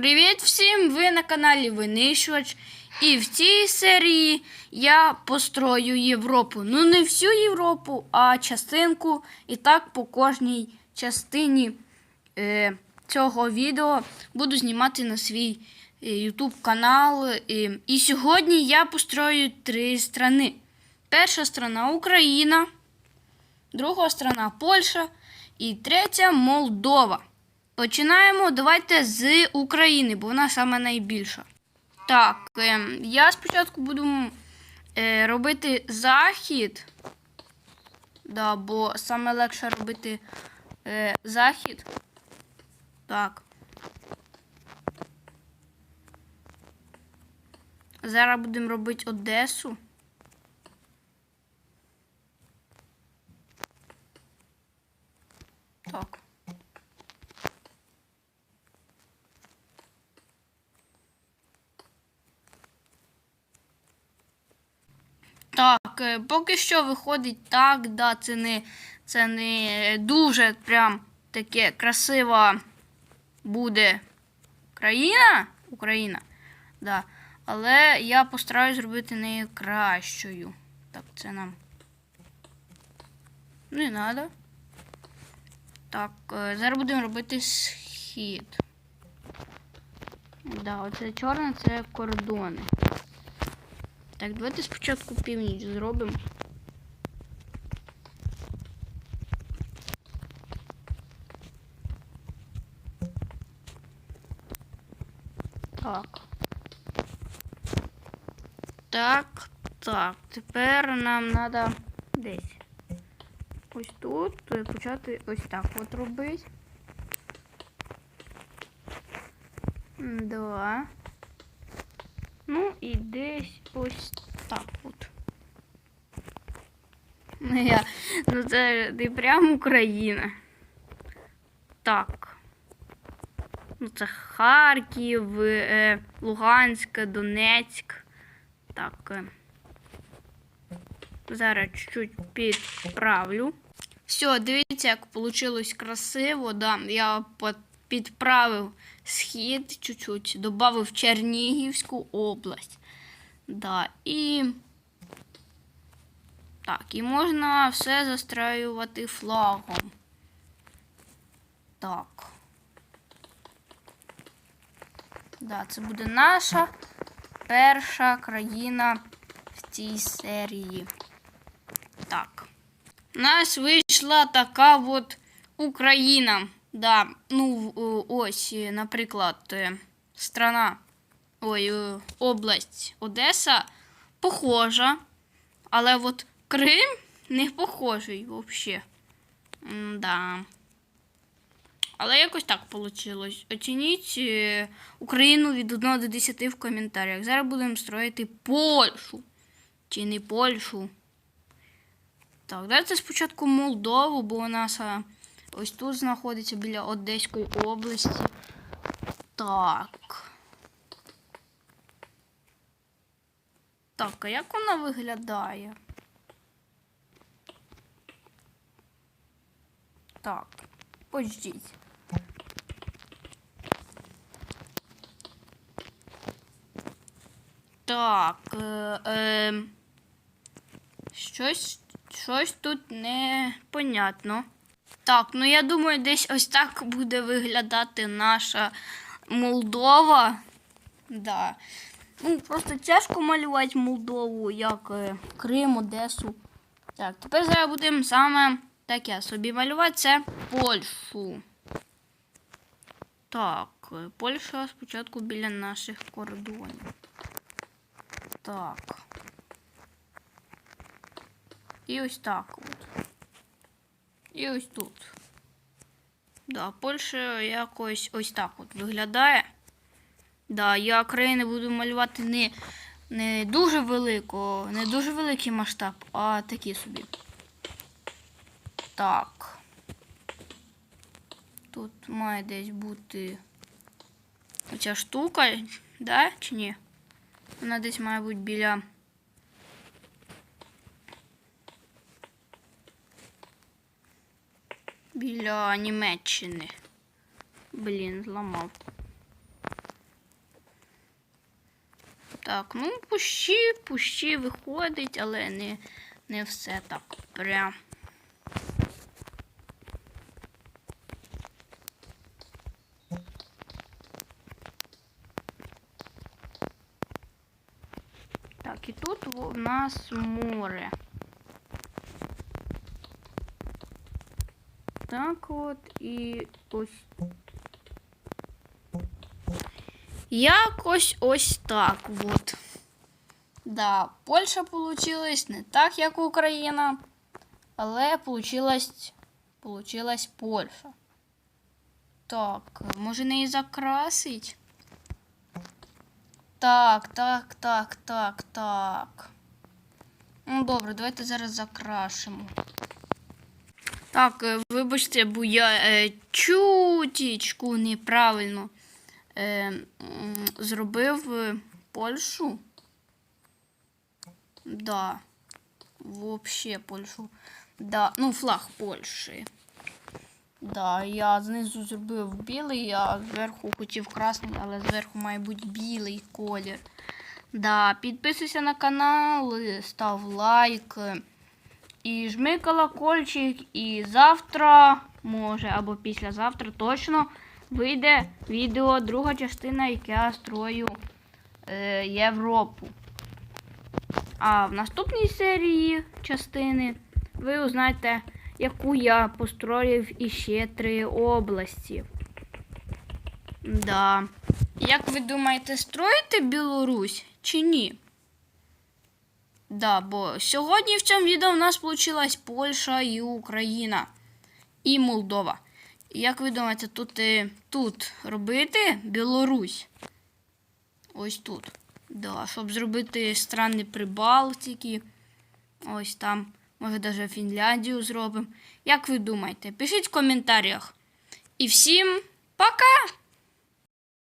Привіт всім! Ви на каналі Винищувач. І в цій серії я построю Європу. Ну, не всю Європу, а частинку. І так по кожній частині е, цього відео буду знімати на свій е, YouTube канал. І, і сьогодні я построю три страни. Перша страна Україна, друга страна Польща і третя Молдова. Починаємо давайте з України, бо вона саме найбільша. Так, е, я спочатку буду е, робити захід. Да, бо саме легше робити е, захід. Так. Зараз будемо робити Одесу. Так. Так, е, поки що виходить так, да, це не, це не дуже прям таке красива буде країна, Україна, да. Але я постараюсь зробити неї кращою. Так, це нам не треба. Так, е, зараз будемо робити схід. Да, оце чорне це кордони. Так, давайте спочатку північ зробимо. Так. Так, так. Тепер нам треба десь. Ось тут е, почати ось так от робити. Ну і десь ось так от. Ну, я, ну це не прям Україна. Так. Ну, це Харків, е, Луганськ, Донецьк. Так. е. Зараз чуть-чуть підправлю. Все, дивіться, як вийшло красиво. Да. Я підправив схід чуть-чуть, додав Чернігівську область. Да, і. Так, і можна все застраювати флагом. Так. Да, це буде наша перша країна в цій серії. Так. У нас вийшла така от Україна. Да, ну, ось, е, наприклад, е, страна, ой, е, область Одеса похожа, але от Крим не похожий взагалі. Да. Але якось так вийшло. Оцініть Україну від 1 до 10 в коментарях. Зараз будемо строїти Польщу. Чи не Польщу. Так, давайте спочатку Молдову, бо вона са- ось тут знаходиться біля Одеської області. Так. Так, а як вона виглядає? Так, подождіть. Так. Е, е, щось, щось тут непонятно. Так, ну я думаю, десь ось так буде виглядати наша Молдова. Да. Ну, просто тяжко малювати Молдову, як е, Крим, Одесу. Так, тепер зараз будемо саме таке собі малювати це Польщу. Так, е, Польща спочатку біля наших кордонів. Так. І ось так. І ось тут. Да, Польща якось ось так от виглядає. Да, я країни буду малювати не, не дуже велико, не дуже великий масштаб, а такі собі. Так. Тут має десь бути оця штука, да, чи ні? Вона десь має бути біля. Біля Німеччини. Блін, зламав. Так, ну пущі, пущі виходить, але не, не все так прям. Так, і тут у нас море. Так от і ось. Якось ось так от. Да, Польща получилась не так, як Україна, але получилась, Польща. Так, може не і закрасить? Так, так, так, так, так. Ну, добре, давайте зараз закрашимо. Так, е, вибачте, бо я е, чутічку неправильно е, зробив е, Польщу. Да. Вообще Польщу. Да. Ну, флаг Польщі. Да, я знизу зробив білий, а зверху хотів красний, але зверху має бути білий колір. Да, підписуйся на канал, став лайк. І жми колокольчик, і завтра, може, або післязавтра точно вийде відео, друга частина, яка я строю е, Європу. А в наступній серії частини ви узнаєте, яку я построїв іще три області. Да. Як ви думаєте, строїте Білорусь чи ні? Да, бо сьогодні в цьому відео у нас вийшла Польща і Україна і Молдова. Як ви думаєте, тут, е, тут робити Білорусь? Ось тут. Да, щоб зробити страни Прибалтики. Ось там. Може, навіть Фінляндію зробимо. Як ви думаєте? Пишіть в коментарях. І всім пока!